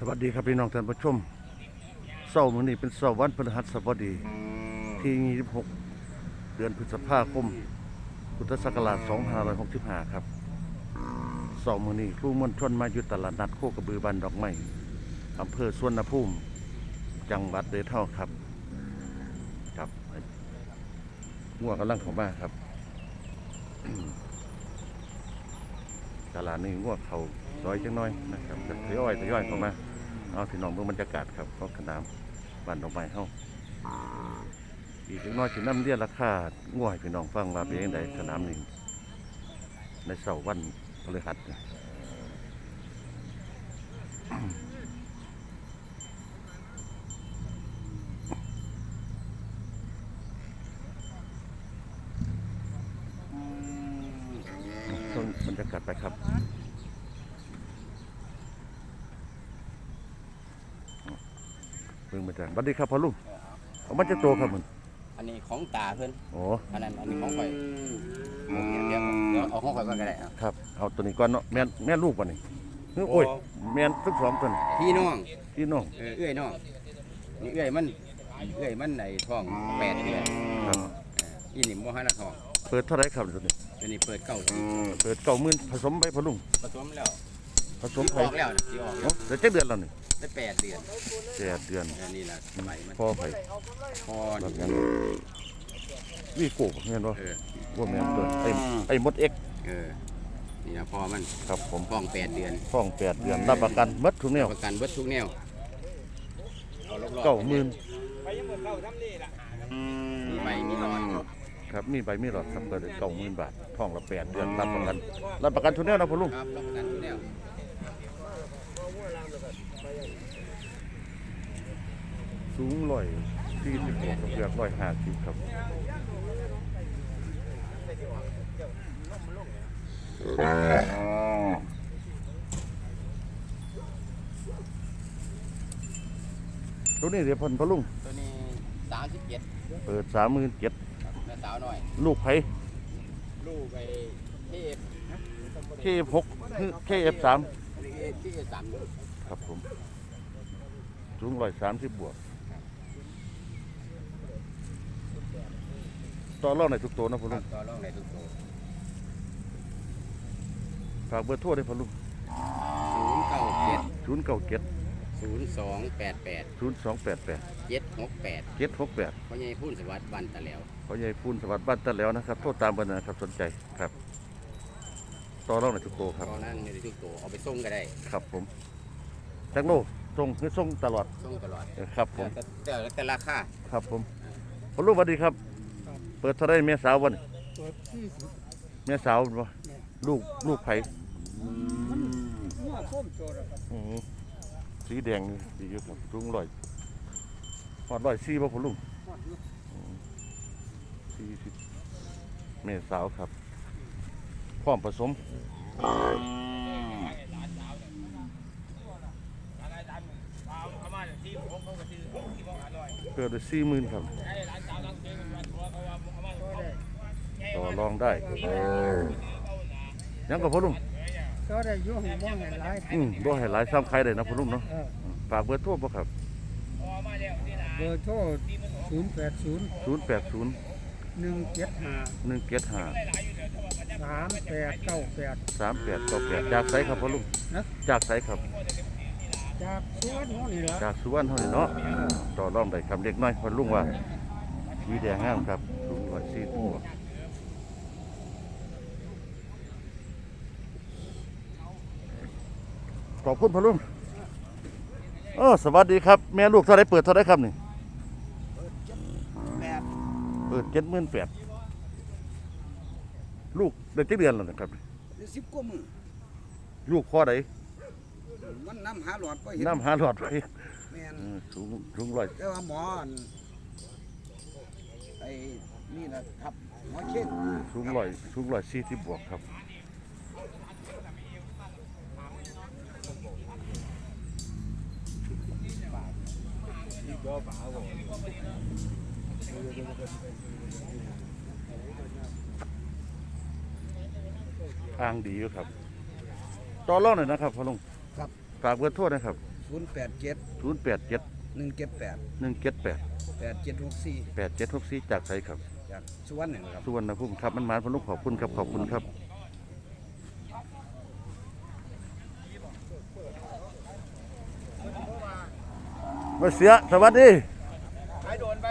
สวัสดีครับพี่น้องท่านผู้ชมเสาร์มื้อนี้เป็นเสาร์วันพฤหัสบดี ที่ 26 เดือนพฤษภาคม พุทธศักราช 2565 ครับเสาร์มื้อนี้ครูมวลชนมาอยู่ตลาดนัดโคกระบือบันดอกไม้อำเภอสวนภูมิ จังหวัดเดเท่าครับ ครับงัวกำลังเข้ามาครับ ตลาดนี้งัวเขาซอยจังน้อยนะครับจะทยอยทยอยเข้ามา เอาที่น้องเบิ่งบรรยากาศครับเพราะขนามบ้านดอกไม้เฮาอีกจังน้อยสินำเรียนราคางัวให้พี่น้องฟังว่าเป็นจังไดสนามนี้ในเสาร์วันพฤหัสเนี่ยบรรยากาศไปครับ เบิ่งบรรยากาศสวัสดีครับพ่อลุงเอามันจะโตครับมันอันนี้ของตาเพิ่นโอ้อันนั้นอันนี้ของข่อยเดี๋ยวเดี๋ยวเดี๋ยวเอาของข่อยก่อนก็ได้ครับครับ เอาตัวนี้ก่อนเนาะแม่นแม่นลูกป่ะนี่เฮ้ยโอ้ยแม่นทั้งสองตัวนี่พี่น้องพี่น้องเออเอื้อยน้องนี่เอื้อยมันเอื้อยมันในท้องแปดเดือนครับอีนี่บ่ฮันละท้องเปิดเท่าไหรครับตัวนี้อันนี้เปิดเก้าสิเปิดเก้าหมื่นผสมไปพ่อลุงผสมแล้วผสมสิไปออกแล้วนะสิออกแล้เนาะวเดี๋ยวเจ็ดเดือนแล้วนี่ ได้แปดเดือนแปดเดือนอันนี้ล่ะสมัยมันพ่อไปพอแบบนี่นั้นวีโก้แม่นบ่เออว่าแม่นตัวไอ้ไอ้มดเอ็กเออนี่นะพอมันครับผมท้องแปดเดือนฟ้องแปดเดือนรับประกันหมัดทุกแนวประกันเบิดทุกแนวเอารอบๆเก้าหมื่นมีใบมีรอนครับมีใบมีหลอดครับเปิดเก้าหมื่นบาทท้องละแปดเดือนรับประกันรับประกันทุกแนวนะพ่อลุงครับรับประกันทุกแนว สูงร้อยสี่สิบหกกับเกือบร้อยห้าสิบครับตัวนี้เดี๋ยวเพันพะลุงตัวนี้สามสิบเจ็ดเปิดสามหมื่นเจ็ดแม่สาวหน่อย ลูกไผ่ลูกไปเทพเคหกเคเอฟสามที่สาม ครับผมสูงร้อยสามสิบบวก ต่อรองในทุกตัวนะพะคลุรับงต่อรองในทุกตัวฝากเบอร์โทรได้พะลุงศูนย์เก้าเจ็ดศูนย์เก้าเจ็ดศูนย์สองแปดแปดศูนย์สองแปดแปดเจ็ดหกแปดเจ็ดหกแปดพ่อใหญ่พูนสวัสดิ์บันตะแล้ว ขอใหญ่พูนสวัสดิ์บ้านตะแล้วนะครับ โทษตามเบอร์นะครับสนใจครับ ต่อรองในทุกตัวครับตอนนั้นในทุกตัวเอาไปส่งก็ได้ ครับผม จักโลส่งคือส่งตลอดส่งตลอดเออครับ ผมแต่แต่แต่ราคาครับผมพอลูกสวัสดีครับ เปิดเท่าไรแม่สาววันแม่สาวบ่ลูกลูกไผ่อืมสีแดงนี่ดีอยู่ครับลุงร้อยหอดร้อยสี่บ่พอลุงอืมสี่สิบแม่สาวครับพร้อมผสม กิดได้สี่หมื่นครับต่อรองได้ยังกับพ่อลุงก็ได้อยุ่งบ้องเห็นหลายอืมบ่ให้หลายซ้ำใครได้นะพ่อลุงเนาะเออฝากเบอร์โทรบ่ครับเบอร์โทรศูนย์แปดศูนย์080หนึ่งเจ็ดห้า175สามแปดเก้าแปด3898จากไสครับพ่อลุงนะจากไสครับ จากสวนเขานี่ละจากสุวรรณเฮานี่เนาะต่อรองได้ครับเด็กน้อยพ่อลุงว่ามีแดงงามครับสูง140ตัวขอบคุณพ่อลุงเออสวัสดีครับ แม่ลูกเท่าไรเปิดเท่าไรครับนี่แปดเปิดเจ็ดหมื่นแปดลูกได้เจ็ดเดือนแล้วนะครับสิบกว่ามือลูกพ่อใด มันน้ำหาหลอดก็เห็นน้ำหาหลอดไว้แม่นเออสูงสูงร้อยแต่ว่าหมออันไอ้นี่นะทับหมอเช่นสูงร้อยสูงร้อยสี่สิบบวกครับ ทางดีอยู่ครับ ต่อรองหน่อยนะครับพ่อลุงครับ ฝากเบอร์โทษนะครับ ศูนย์แปดเจ็ดศูนย์แปดเจ็ดหนึ่งเจ็ดแปดหนึ่งเจ็ดแปดแปดเจ็ดหกสี่แปดเจ็ดหกสี่จากไสครับ จากสุวรรณนี่ครับ สุวรรณภูมิครับมันหมานพลุกขอบคุณครับ ขอบคุณครับมาเสียสวัสดีขายโดนไป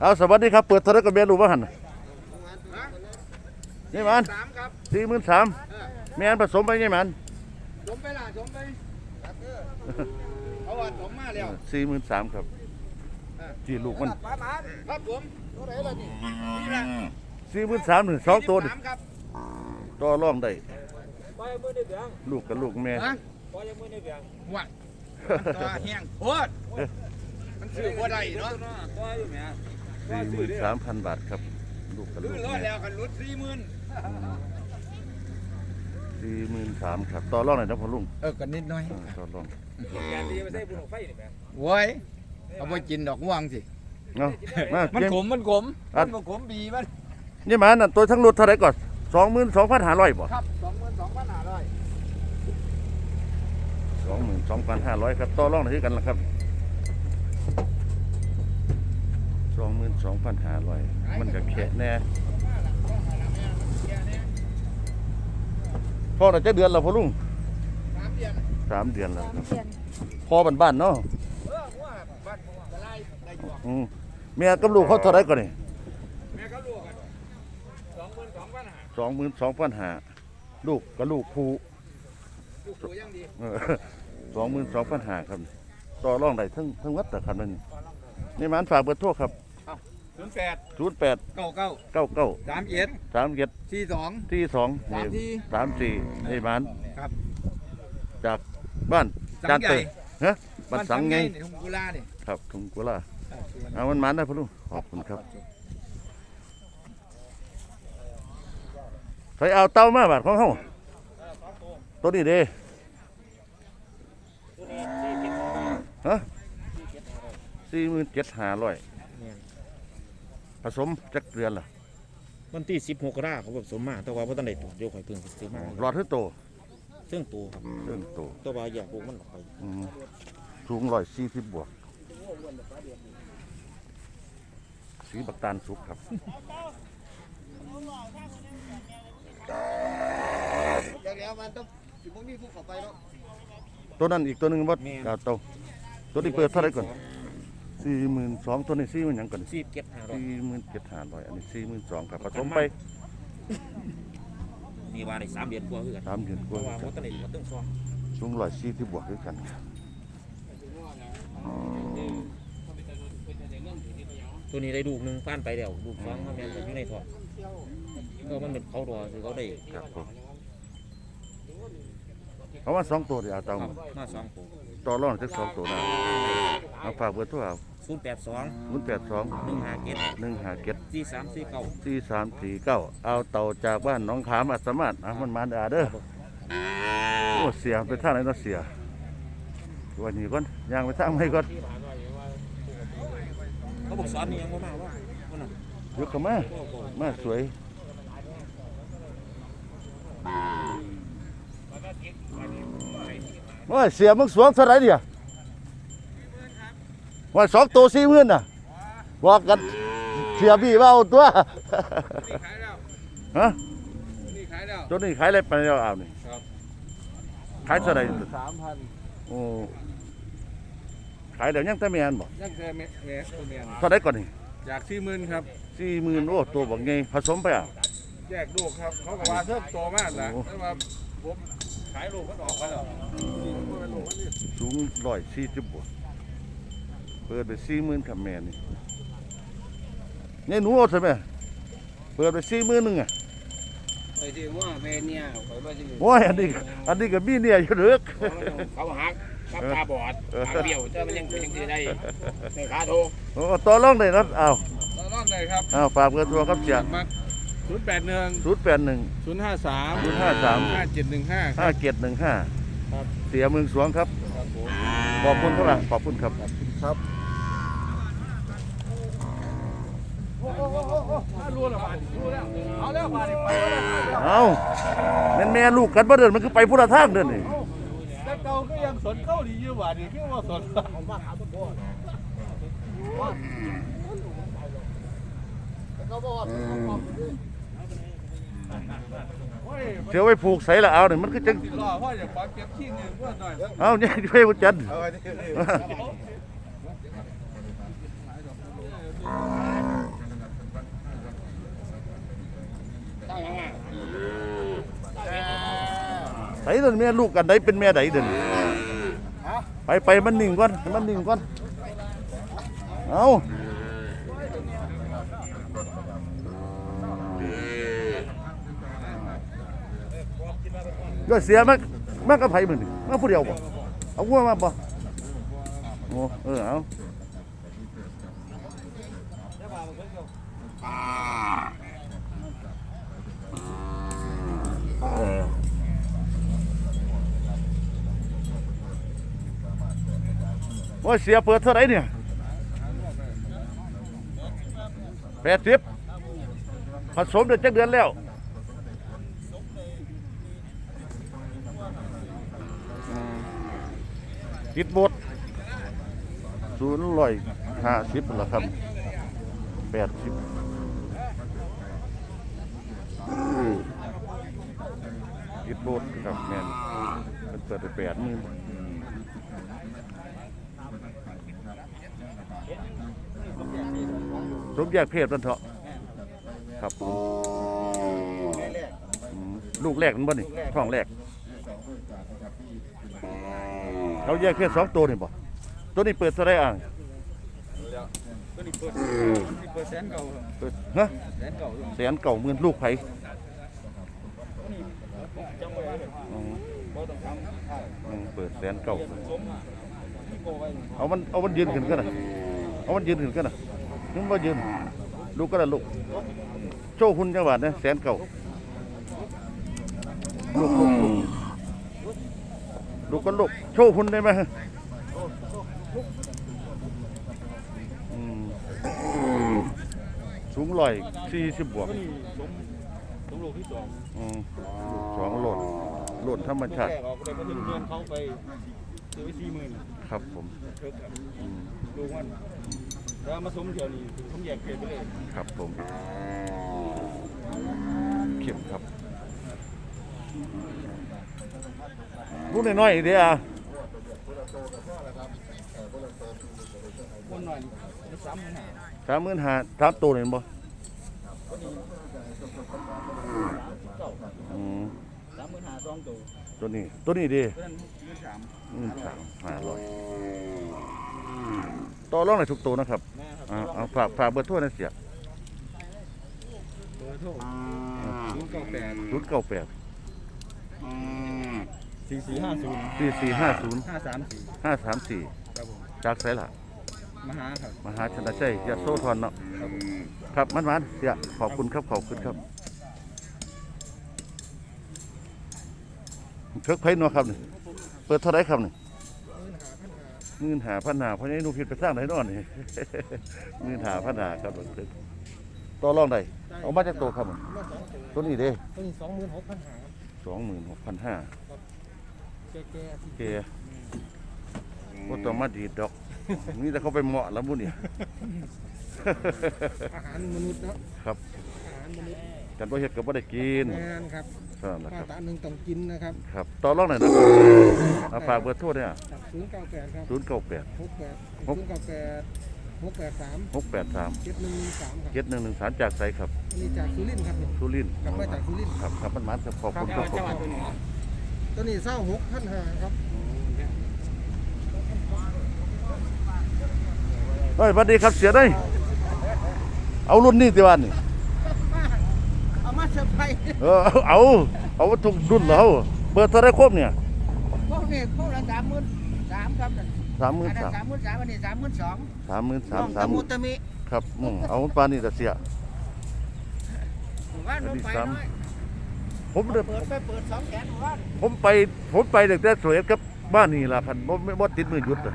เอาสวัสดีครับ เปิดโทรศัพท์กับเมียรู้ว่าหันน่ะนี่มันสามครับสี่หมื่นสามแม่นผสมไปไงมัน สมไปล่ะสมไปเขาว่าสมมาแล้วสี่หมื่นสามครับจีลูกมันป้าหมาครับผมตัวไหนล่ะนี่นี่แหละสี่หมื่นสามหนึ่งสองตัวนี่สามครับต่อรองได้ปล่อยมือในเบียงลูกกับลูกแม่ฮะปล่อยมือในเบียงหัวตัวแห้งโคตรมันซื้อบ่ได้เนาะปล่อยอยู่แม่สี่หมื่นสามพันบาทครับ ลูกกับซื้ลูอกรถแม่แล้วกันรถสี่หมื่น สี่หมื่นสามครับต่อรองหน่อยนะพ่อลุงเออกันนิดหน่อยอ่าต่อรองงานดีไม่ใช่บุญของไฟนี่แม่โว้ยเอาไปกินดอกม่วงสิเอามามันเกมขมมันขมอัดมันขมบีมันนี่มันน่ะตัวทั้งรถเท่าไหรก่อนสองหมื่นสองพันห้าร้อยบ่ครับสองหมื่นสองพันห้าร้อยสองหมื่นสองพันห้าร้อยครับต่อรองหน่อยกันละครับสองหมื่นสองพันห้าร้อยมันก็แค่แน่ พ่อน่ะจะเดือนแล้วพ่อลุงสามเดือนสามเดือนแล้วครับพ่อบ้านบ้านๆเนาะเออหัวบ้านจะไล่ได้อยู่อืมแม่กับลูกเขาเท่าไหรก่อนนี่แม่ก็ลูกกันสองหมื่นสองพันห้าสองหมื่นสองพันห้าลูกกับลูกครูลูกตัวยังดีสองหมื่นสองพันห้าครับต่อรองได้ทั้งทั้งวัดแต่ครับนั่นนี่นี่มันฝากเบอร์โทรครับ ศูนย์แปดศูนย์แปดเก้าเก้าเก้าเก้าสามเอ็ดสามเจ็ดสี่สองที่สองสามสี่สามสี่นี่มันครับ จากบ้านสังจานใหญ่เตยฮะบ้านสังไงในทุ่งกุลาเนี่ยครับทุงกุลาเอามันมันนะพ่อลุงขอบคุณครับใส่เอาเต้ามาบาดของเขาตัวนี้เด้ตัวนี้สี่เจ็ดฮะสี่หมื่นเจ็ดห้าร้อย ผสมจักเดือนล่ะวันที่สิบหกกรกฎาคมเขาแบบสมมาแต่ว่าพ่อตันได้ตัวเดียวข่อยเพิ่งซื้อมาหลอดให้โตเรื่องตัวครับเรื่องโตตัวว่าอยากพวกมันออกไปอืมสูงร้อยสี่สิบบวก สีบักตาลสุกครับ อย่างเดียวมันต้องสิบ่มีผู้เข้าไปเนาะตัวนั้นอีกตัวหนึ่งวัดดาวโตตัวนี้เปิดเท่าไหรก่อน สี่หมื่นสองตัวนี้สี่หมื่นยังก่อนสี่เจ็ดห้าร้อยสี่หมื่นเจ็ดห้าร้อยอันนี้สี่หมื่นสองครับผสมไปนี่ว่าในสามเดือนกว่าคือกันสามเดือนกเพว่าราะว่าคพ่รัอบตันได้ตัวตึ้งซองสูงร้อยสี่ที่บวกด้วยกันครับตัวนี้ได้ลูกหนึ่งผ่านไปแล้วลูกสองเขาแม่นอยู่ในท้องก็มันเป็นเขารอคือเขาได้ครับผม เอาว่าสองตัวเดียวเอาเตาครับมาสองตัวต่อรองจากสองตัวได้เอาฝากเบอร์โทรเอาศูนย์แปดสองศูนย์แปดสองหนึ่งห้าเจ็ดหนึ่งห้าเจ็ดสี่สามสี่เก้าสี่สามสี่เก้าเอาเต่าจากบ้านหน้องขามอัสสามารถอะมันมาเด้อเด้อโอ้เสียไปทางไหนเนาะเสียวันนี้ก่อนย่างไปทางไหนก่อนเขาบอกสอนนี่ยังบ่มาว่าว่าน่ะยกเข้ามามาสวย ว่าเสียมึงสวงเท่าไหรเดียวว่าสองตัวสี่หมื่นน่ะบอกกันเสียพี่ว่าเอาตัวนี่ขายแล้วฮะนี่ขายแล้วตัวนี้ขายอะไรไปแล้วเอานี่ครับขายเท่าไหรสามพันโอ้ขายเดี๋ยวยังแต่แมนบอกยังแค่แม่แม่ตัวเมียเท่าไรก่อนนี่อยากสี่หมื่นครับสี่หมื่นโอ้ตัวบอกไงผสมไปอะแยกลูกครับเขาก็ว่าเทิมโตมากนะโอ้แต่ว่าผม ขายลูกมันออกไปแล้วนี่มันเป็นลูกมันนี่สูงร้อยสี่สิบบวกเปิดไปสี่หมื่นกับแม่นี่เนี่ยหนูเอาใช่ไหมเปิดไปสี่หมื่นหนึ่งอะไอ้ที่ว่าแม่เนี่ยข่อยว่าสิโอ้ยอันนี้อันนี้ก็มีเนี่ยอยู่เด้อเขาหักกับตาบอดขาเบี้ยวแต่มันยังยังสิได้ในขาโทโอ้ต่อรองได้นะเอาแล้วรอบไหนครับเอาฝากเบอร์โทรครับเสียมา ศูนย์แปดหนึ่งศูนย์แปดหนึ่งศูนย์ห้าสามศูนย์ห้าสามห้าเจ็ดหนึ่งห้าห้าเจ็ดหนึ่งห้าครับเสียเมืองสวงครับ ครับผมขอบคุณเท่าไหร่ขอบคุณครับครับโอ้โหโอ้โหโอ้โหรู้แล้วบาดรู้แล้วเอาแล้วบาดไปแล้วเอาแม่นแม่ลูกกันบ่เดินมันคือไปพุทธทางเดินนี่ได้เก่าก็ยังสนเกาหลีอยู่ว่านี่คือว่าสนผมว่าขาโคตรเขาบอกว่า เป็นของโอ้ยเสียวไว้ผูกใส่ละเอาเนี่ยมันคือจังรอพ่ออย่าปากเก็บขี้เงินเพื่อนหน่อยเอาเนี่ยไปบุจันทร์ต้องยังไงใส่เดินแม่ลูกกันได้เป็นแม่ใดเดินไปไปมันนิ่งก่อนให้มันนิ่งก่อนเอา ก็เสียมันมันก็ไผมือนี่มาผู้เดียวบ่เอาหัวมาบ่โอ้เออเอาว่าเสียเปิดเท่าไรเนี่ยแปดสิบผสมเดือนจักเดือนแล้ว ติดบดศูนย์ร้อยห้าสิบละครับแปดสิบติดบดครับแมนเป็นเปิดไปแปดมื่สมแยกเพศมันเถอะครับ ลูกแรกมันบ่นี่ท้องแรก เขาแยกแค่สองตัวนี่บ่ตัวนี้เปิดเท่าไรอ่างก็นี่เปิดเปิดแสนเก่าเปิดฮะแสนเก่าอยู่แสนเก่าหมื่นลูกไผจังไว้เลยอืมบ่ต้องทำอืมเปิดแสนเก่าสมที่โกไว้เอามันเอามันยืนขึ้นกันนะเอามันยืนขึ้นกันนะนึกว่ายืนลูกก็ได้ลูกโชว์หุ่นจังหวัดนะแสนเก่าลูกลูก ลูกลูกก็ลูกโชว์หุ่นได้ไหมอืมสูงร้อยสี่สิบบวกก็นี่สมสมโลกที่สองอืมสองโหลดโหลดธรรมชาติ แรกออกเลยก็ถึงเงินเขาไปซื้อไว้สี่หมื่นครับผมเทิกครับอืมลูกมันแล้วมาสมเที่ยวนี้ผมแยกเพศไปเลยครับผมเข้มครับ ลูกน้อยๆเดียวคนหน่อยนี่สามหมื่นห้าสามหมื่นห้าสามตัวเห็นบ่อืมสามหมื่นห้าสองตัวตัวนี้ตัวนี้ดีเพราะนั้นหมื่นสามหมื่นสามห้าร้อยต่อรองในทุกตัวนะครับแม่ครับอ่าเอาฝากฝากเบอร์โทรนะเสียเบอร์โทรศูนย์เก้าแปดศูนย์เก้าแปด สี่สี่ห้าศูนย์สี่สี่ห้าศูนย์ห้าสามสี่ห้าสามสี่ครับผมจากไสล่ะ มหาครับมหาชนะชัยยะโสธรเนาะ ครับผมครับมันมันเสียขอบคุณครับ ขอบคุณครับเพิกไผ่นัวครับนี่เปิดเท่าไรครับนี่หมื่นหาพันหาเพราะนี้หนูผิดไปสร้างไหนนอนนี่ หมื่นหาพันหาครับเพิกต่อรองได้เอามาจากตัวครับนี่ตัวนี้เด้ต้นสองหมื่นหกพันหาสองหมื่นหกพันห้า แก่แก่โอเคว่าต้องมาดีดดอก นี่แต่เขาไปเหมาะแล้วบุญเนี่ยอาหารมนุษย์เนาะครับอาหารมนุษย์กันบ่เฮ็ดก็บ่ได้กินงานครับเท่านั้นแหละมาครับตราหนึ่งต้องกินนะครับครับต่อรองหน่อยนะเอาฝากเบอร์โทรเนี่ยศูนย์เก้าแปดครับศูนย์เก้าแปดหกแปดหศูกนย์เก้าแปดหกแปดสามหกแปดสามเจ็ดหนึ่งหนึ่งสามครับเจ็ดหนึ่งหนึ่งสามจากไสครับอันนี้จากสุรินทร์ครับนี่สุรินทร์กลับมาจากสุรินทร์ครับครับมันมันครับขอบคุณครับขอบคุณ ตัวนี้เศร้าหกพันหาครับเฮ้ยสวัสดีครับเสียได้ยเอารุ่นนี้ติวันนี่เอามาเซอร์ไพรส์เออเอาเอาทุกรุ่นแล้วเปิดเท่าไรครบเนี่ยพวกนี้พวกละสามหมื่นสามครับสามหมื่นอันนั้นสามสามหมื่นสามอันนี้สามหมื่นสองสามหมื่นสามน้องสาตะมหมุมื่นตะมิครับอืมเอาปานนี้แต่เสียว่านลงไปน้อย ผมเดินเปิดไปเปิดสองแขนว่านผมไปผมไปตั้งแต่สวยครับบ้านนี่ล่ะคันบ่ไม่บ่ติดมือหยุดเลย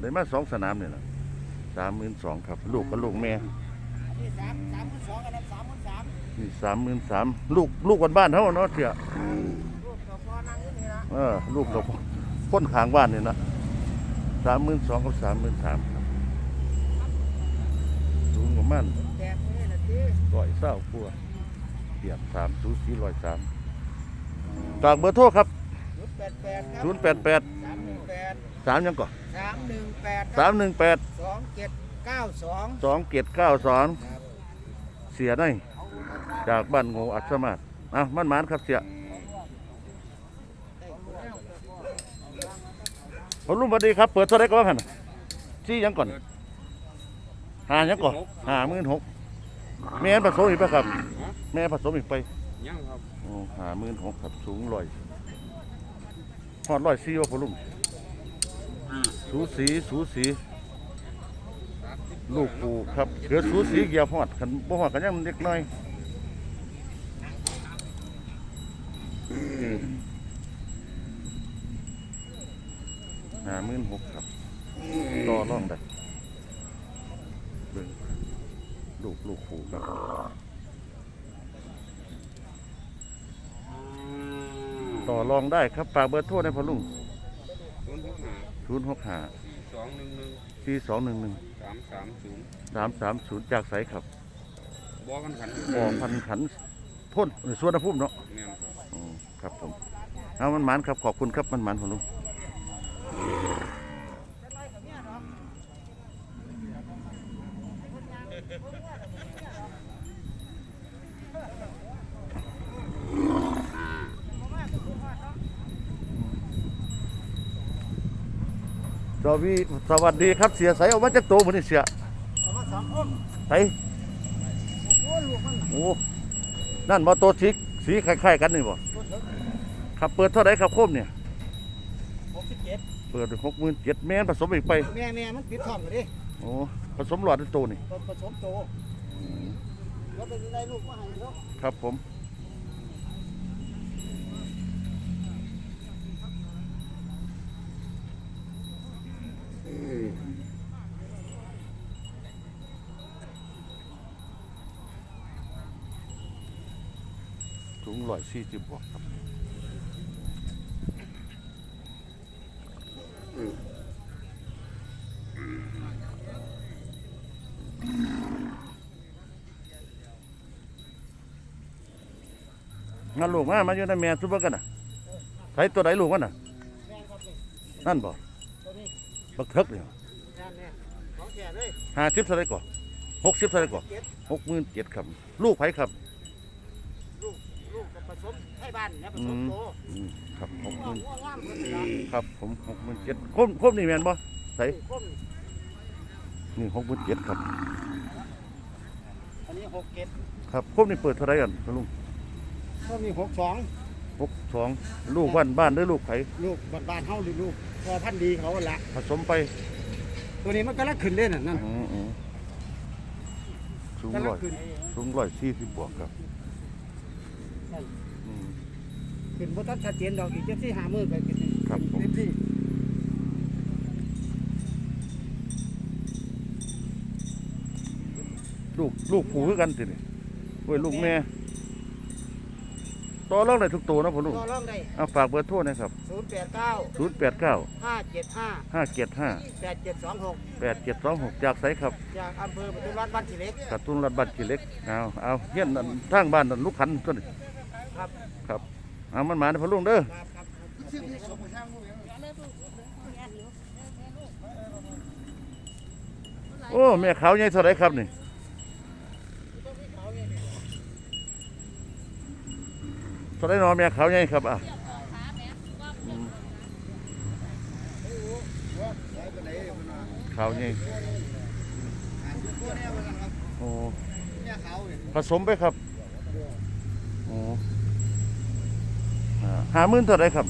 ได้มาสองสนามนี่ล่ะสามหมื่นสองครับ ลูกกับลูกแม่อันนี้สามสามหมื่นสองอันนั้นสามหมื่นสามนี่สามหมื่นสามลูกลูกบ้านบ้านๆเฮาเนาะเสียลูกกับพ่อนั่งอยู่นี่นะเออลูกกับพ้นขางบ้านนี่นะสามหมื่นสองกับสามหมื่นสามครับสูงประมาณแจกนี่ละทีร้อยเศร้าพัว เทียบสามศูนย์สี่ร้อยสามฝากเบอร์โทรครับศูนย์แปดแปดครับศูนย์แปดแปดสามหนึ่งแปดสามยังก่อนสามหนึ่งแปดสามหนึ่งแปดสองเจ็ดเก้าสองสองเกียรเก้าสองเสียได้จากบ้านโง่อัศมาศอะมันหมานครับเสียผมลุงสวัสดีครับ เปิดเท่าไหรก็ว่ากันจี้ยังก่อนหายังก่อนหาหมื่นหก แม่นผสมอีกปะครับ แม่ผสมอีกไปยังครับโอ้หาหมื่นหกครับสูงร้อยหอดร้อยสี่ว่าพอลุงสูสีสูสีลูกปูครับเกิดสูสีเกี่ยวหอดขันบ่หอดกันยังเล็กน้อยหาหมื่นหกครับต่อร่องได้เบิ่ง ลูกลูกปูครับต่อรองได้ครับฝากเบอร์โทรในพอลุงศูนย์หกห้าศูนย์หกห้าสองหนึ่งหนึ่งสี่สองหนึ่งหนึ่งสามสามศูนย์สามสามศูนย์จากไสครับบอกกันขันบ่อพันขันพ่นสวนภูมิเนาะเนี่ยครับอืมครับผมเอามันหมานครับขอบคุณครับมันหมานของลุง สวัสดีสวัสดีครับเสียใสเอามาจากโตเหมือนนี่เสียเอามาสองคนใสโอ้ลูกมันโอ้นั่นมาโตสีสีคล้ายๆกันนี่บ่ตัวเถิงครับเปิดเท่าไหร่ครับโคมเนี่ยหกสิบเจ็ดเปิดหกหมื่นเจ็ดแม่นผสมอีกไปแม่แม่มันปิดท้องเลยดิโอ้ผสมหลอดในโตนี่ตอนผสมโตแล้วเป็นได้ลูกมาให้เขาครับผม ถุงร้อยสี่สิบบวกครับงั้นลูกมามาอยู่ในแม่ซุปเปอร์กันน่ะใช้ตัวไหนลูกมันน่ะแม่ครับนี่นั่นบ่ตัวนี้บักเทิกเนี่ยแม่แม่ของแก่เลยห้าสิบเท่าไหรก่อนหกสิบเท่าไหรก่อนเจ็ดหกหมื่นเจ็ดครับ ลูกไผครับลูกลูกกับ ผสมให้บ้านเนี่ยผสมโตอืมครับหกหง่วมื่งนง่วงง่ามคนละครับผมหกหมื่นเจ็ดคมคมนี่แม่นบ่ใส่คมนี่หกหมื่นเจ็ดครับ อันนี้หกเจ็ดครับคมนี่เปิดเท่าไหรกันลุงก็มีหกสองหกสองลูกบ้านบ้านหรือลูกไผลูกบ้านบ้านเฮาหรือลูกพอพันธุ์ดีเขาหั่นละผสมไปตัวนี้มันก็ลักขึ้นเล่นน่ะนั่นอืมอืมสูงก็ร้ลัอกยขึ้นสูงร้อยสี่สิบบวกครับอืม ขึ้นบ่ทันชัดเจนดอกอีกจังซี่หามือก็ขึ้นครับผม เต็มที่ลูกลูกผูคือกันสินี่โอ้ยลูกแม่ต่อรองได้ทุกตัวนะพ่อลุงต่อรองได้เอาฝากเบอร์โทรนะครับ089ศูนย์แปดเก้า575ห้าเจ็ดห้า8726แปดเจ็ดสองหกจากไสครับจากอำเภอปทุมราชบ้านขี้เหล็กกระตุ้นรัดบัตรกี่เล็กเอาเอาเฮียนนั่นทางบ้านนั่นลูกขันตัวนี้ครับครับ เอามันมาในพะลุงเด้อโอ้แม่ขาวใหญ่เท่าไรครับนี่เท่าไรนอแม่ขาวใหญ่ครับอะอืมขาวใหญ่โอ้ผสมไปครับโอ้อ่า หาหมื่นเท่าไรครับ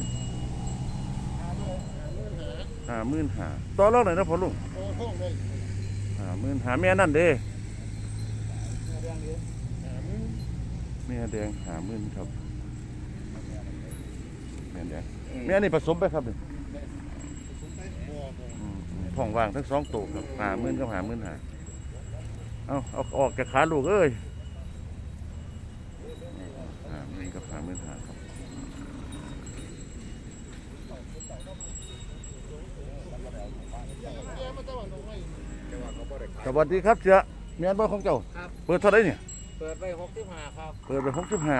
หาหมื่นหาต่อรองหน่อยนะพ่อลุงโอ้โหเลยหาหมื่นหาแม่นั่นเด้แม่แดงหาหมื่นครับแม่แดงแม่นี่ผสมไปครับนี่อืมอืมท้องว่างทั้งสองตัวครับหาหมื่นกับหาหมื่นหาเอาเอาออกจากขาลูกเอ้ยหาหมื่นกับหาหมื่นหาครับ สวัสดีครับเจ้าแม่นบ่ของเจ้า ครับ เปิดเท่าไหร่เนี่ย เปิดไปหกสิบห้าครับเปิดไปหกสิบห้า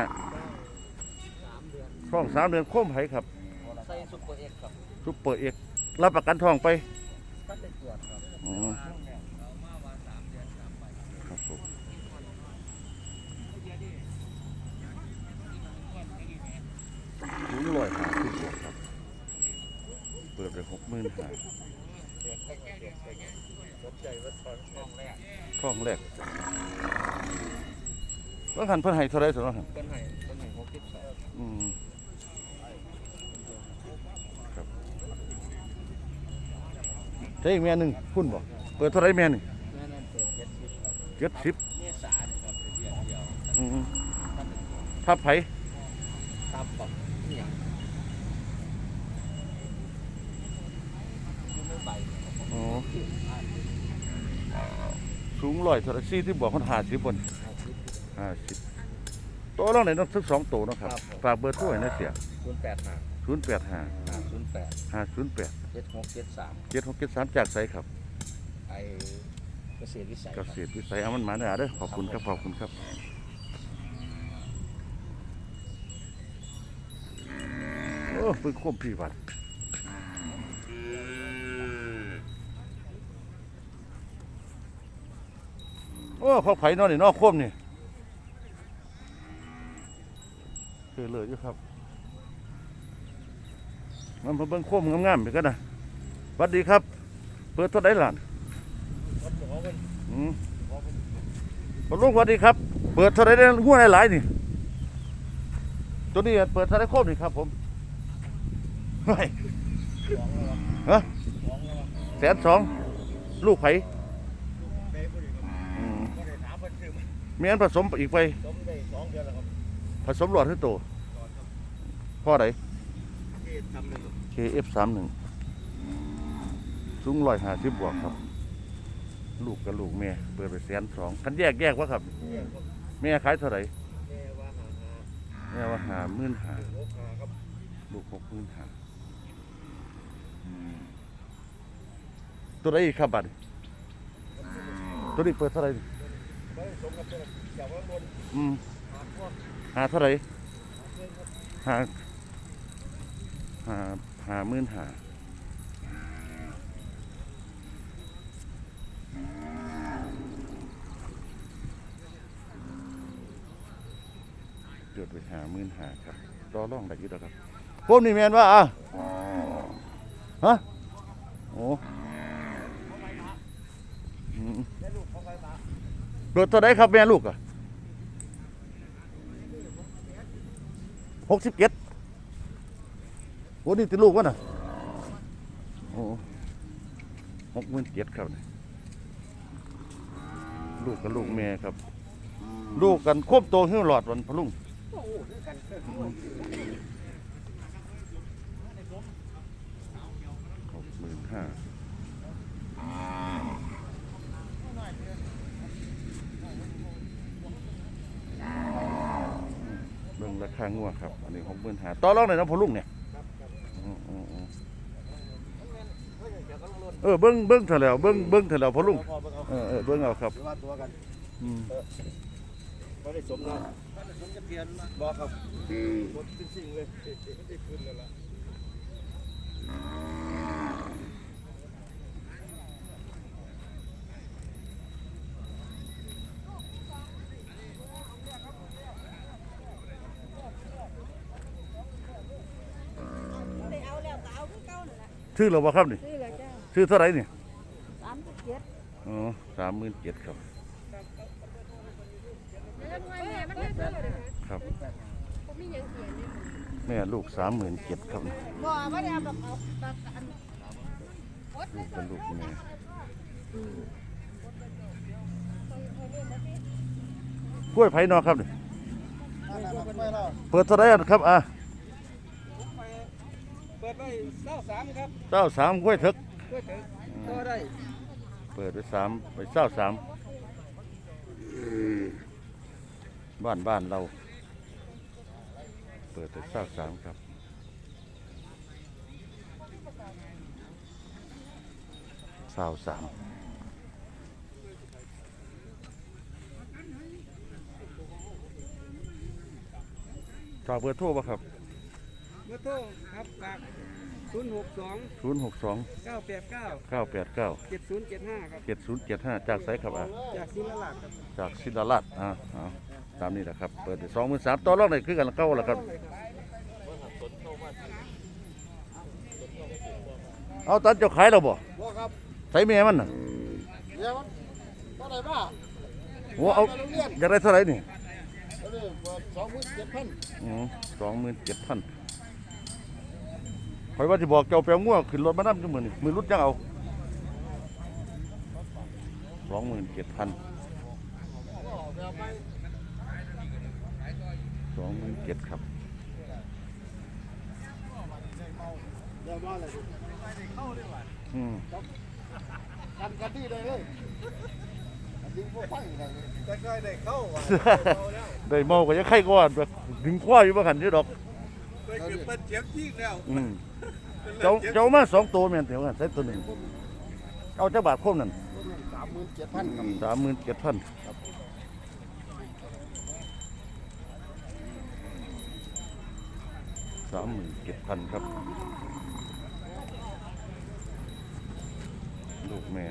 สามเดือนช่องสามเดือนโค้มไผครับ ใส่ซุปเปอร์เอ็กซ์ครับซุปเปอร์เอกรับประกันทองไปก็ได้ตรวจครับอ๋อครับผมสูงร้อยห้าสิบบวกครับ เปิดไปหกหมื่นห้า ท้องแรกว่าหันเพิ่นให้เท่าไรสำหรับหันเป็นไห้เป็นไห้หกสิบสองอืมครับใช่อีกแม่หนึ่งคุณบอกเปิดเท่าไรแม่หนึ่งแม่นั่นเปิดเจ็ดสิบครับเจ็ดสิบเมษาเนี่ยครับเป็นเดือนเดียวอืมทับไผครับแบบเนี่ยอยู่ไม่ใบ อ๋อสูงร้อยเท่าไรสี่ที่บอกคนหาสิบบนห้าสิบตัวเราไหนต้องทั้งสองตัวเนาะครับฝากเบอร์โทรให้นะเสียศูนย์แปดห้าศูนย์แปดห้าห้าศูนย์แปดห้าศูนย์แปดเจ็ดหกเจ็ดสามเจ็ดหกเจ็ดสามจากไสครับ ไอเกษตรวิสัยเกครับ ษตรวิสัยเอามันมาเด้อเด้อขอบคุณครับ ขอบคุณครับ โอ้เป็นควบพี่วัด อ้เขาไผ่นอนนี่นอกควบนี่คือเลยอยู่ครับมันเบิ่งควบงามๆไปกันนะสวัสดีครับเปิดเท่าไหร่ล่ะอืมลุงสวัสดีครับ เปิดเท่าไรได้หัวหลายๆนี่ ตัวนี้เปิดเท่าไรควบนี่ครับ ผมเฮ้ยฮะแสนสองลูกไผ่อืมเมียนผสมอีกไปสมได้สองเดือนแล้วครับผสมหลอดให้โตพ่อไหนเกตทำหนึ่ง KF สามหนึ่งสูงร้อยห้าสิบบวกครับ ลูกกับลูกแม่เปิดไปแสนสองคันแยกแยกว่าครับแม่ขายเท่าไหร่แม่ว่าหาหาแม่ว่าหาหมื่นหาหกหาครับลูกหกหมื่นหาตัวไหนอีกครับบัตรตัวนี้เปิดเท่าไหร่ไม่สมกับเป็นจากว่าบน อืมหาเท่าไหร่หาหาหามื่นหาเกิดไปหามื่นหาครับรอร่องได้ยุดแล้วครับพวกนี้แมนว่าอะฮะโอ้ เปิดเท่าไรครับแม่ลูกอะหกสิบเจ็ดโอ้นี่ติลูกวะน่ะโอ้หกหมื่นเจ็ดครับนี่ลูกกับลูกแม่ครับ ลูกกันควบโตขึ้นหลอดวันพะลุงหกหมื่นห้าเบิ่งรา คางัวครับ อันนี้หกหมื่นห้าต่อรองหน่อยนะพะลุงเนี่ยอืมอืมอืมเออเบิ้งเบิ้งเถอะแล้วเบิ้งเบิ้งเถอะแล้วพะลุงพอเบิ่งเอาเออเออเบิ้งเอาครับหรือว่าตัวกันอืมไม่ได้สมแล้วไม่ได้สมจะเพียนบอกครับหมดเป็นสิ่งเลยไม่ได้ขึ้นแล้วล่ะ ได้เอาแล้วก็เอาคือเก่านั่นแหละ ชื่อเราบ่ครับนี่ ซื้อแล้วจ้าชื่อเท่าไหรนี่สามสิบเจ็ดอ๋อสามหมื่นเจ็ดครับ แล้วหน่วยแม่มันได้เท่าไหร่ครับ ผมมีหยังเขียนเนี่ยแม่ลูกสามหมื่นเจ็ดครับบ่ว่าได้เอาแบบเอาตัดอันลูกเป็นลูกแม่กล้วยไผ่นอครับนี่เปิดเท่าไหรอะครับอะเเปิดไปเศ้าสามครับเศ้าสามห้วยทึก เพื่อถึกเปิดไปสามไปเศ้าสามบ้านบ้านเรา เปิดไปเศ้าสามครับเศ้าสามฝากเบอร์ทั่วป่ะครับ เมื่อโทษครับฝากศูนย์หกสอง062เก้าแปดเก้า989เจ็ดศูนย์เจ็ดห้าครับ7075จากไสครับอะจากศิลาลาดครับจากศิลาราชอ่าเอาตามนี้แหละครับ เปิดสองหมื่นสามต่อรองได้คือกันเก่าแล้วครับ เอาตันเจ้าขายเราบ่บ่ครับใส่แม่มันน่ะเดี๋ยวมันเท่าไหร่บ้าโอ้เอาอยากได้เท่าไหร่นี่เอาเลยเปิดสองหมื่นเจ็ดพันสองหมื่นเจ็ดพัน คอยว่าจะบอกเจ้าแปลง่วขึ้นรถมานั่จังมือนี่มือรุดยังเอาสองหมื่นเจ็ดพันสองหมื่นเจ็ดครับเดี๋ยวมาเลยอืมกันกันดีเลยเลยดึงพวกไฟอะไรจะใกล้ได้เข้าว่ะได้เมาก็ยังไข่ก่อนแบบดึงคว้าอยู่บ่หันอยู่ดอก ไปคือเปิ้นเจ็บทิ้งแล้วอืมเจ้าเจ้ามาสองตัวแม่นเดี๋ยวกันใส่ตัวหนึ่งเอาจักบาทคมนั่นสามหมื่นเจ็ดพันครับสามหมื่นเจ็ดพันสามหมื่นเจ็ดพันครับ ลูกแม่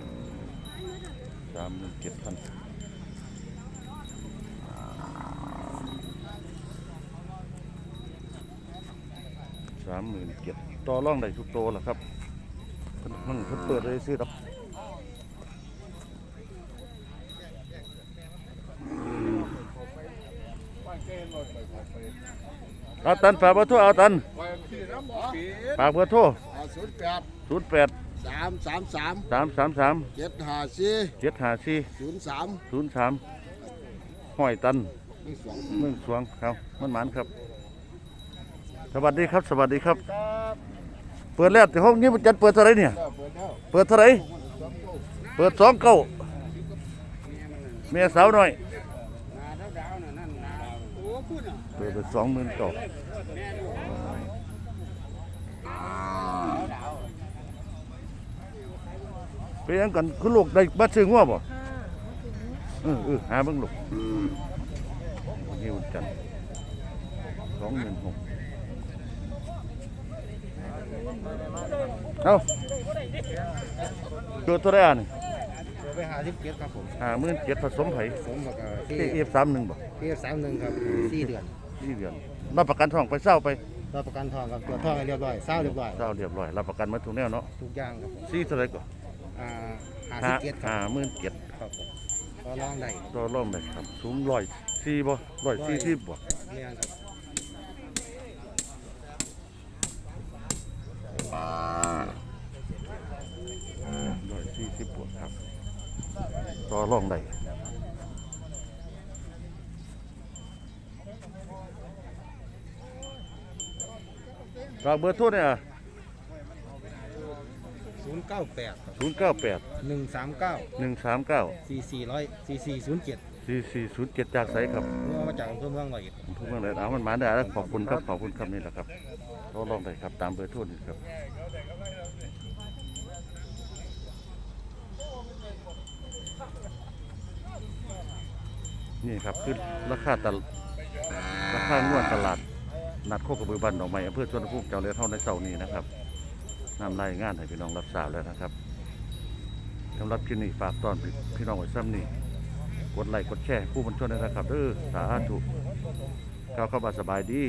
สามหมื่นเจ็ดพันสาม หมื่นเจ็ดต่อร่องได้ทุกตัวแหละครับเพิ่นมันเพิ่นเปิดเลยซื้อดอกเอาตันฝากเบอร์โทรเอาตันฝากเบอร์โทรศูนย์แปดศูนย์แปดสามสามสามสามสามสามเจ็ดห้าสี่เจ็ดห้าสี่ศูนย์สามศูนย์สามห้อยตันนี่สองเมืองสวงครับมันหมานครับ สวัสดีครับ สวัสดีครับเปิดแล้วแต่ห้องนี้มันจัดเปิดเท่าไหรเนี่ยเปิดเท่าไหรเปิดสองเก้าเมียสาวหน่อย นาดาวดาวน่ะนั่นนาโอ้พูดอะเปิดไปสองหมื่นเก้าไปยังกันคุณลูกได้บัตรซื้องัวบ่เออเออหาเบิ่งลูกนี่วันจันทร์สองหมื่นหก เอาเกิดตัวแรกนี่ไปหาที่เก็บครับผมห้าหมื่นเจ็ดผสมไผ่ผมแล้วก็ที่ที่เอฟสามหนึ่งบ่ที่สามหนึ่งครับสี่เดือนที่เดือนรับประกันทองไปเศร้าไปรับประกันทองครับตัวจทองให้เรียบร้อยเศร้าเรียบร้อยเศร้าเรียบร้อยรับประกันมาทุกแนวเนาะทุกอย่างครับซี่เท่าไหรก่อนอ่าหาห้าที่เก็บคห้ารับหมื่นเจ็ดครับผมก็ลองได้ต่อร่องไปครับสูงร้อยสี่บ่ร้อยสี่สิบบ่เนี่ยครับ ร้อยสี่สิบบวกครับ ต่อร่องได้ฝากเบอร์โทรเนี่ยศูนย์เก้าแปดศูนย์เก้าแปดหนึ่งสามเก้าหนึ่งสามเก้าสี่สี่ร้อยสี่สี่ศูนย์เจ็ดสี่สี่ศูนย์เจ็ดจากไสครับเอามาจากอำเภอเมืองร้อยเอ็ดทุกเมื่อไหร่เอามันมาได้แล้วขอบคุณครับ ขอบคุณครับนี่แหละครับ ต่อร่องได้ครับ ตามเบอร์โทรนี่ครับนี่ครับคือราคาตลราคางวดตลาด นัดโคกระบือบันดอกไม้อำเภอชวนภูมิเจ้าเรือเท่าในเสานี้นะครับนำรายงานให้พี่น้องรับทราบแล้วนะครับสำหรับคลิปนี้ฝากตอนพี่น้องไว้ซ้ำนี่กดไลค์กดแชร์ผู้บรรชนด้วยนะครับเด้อสาธุก้าเข้ามาสบายดี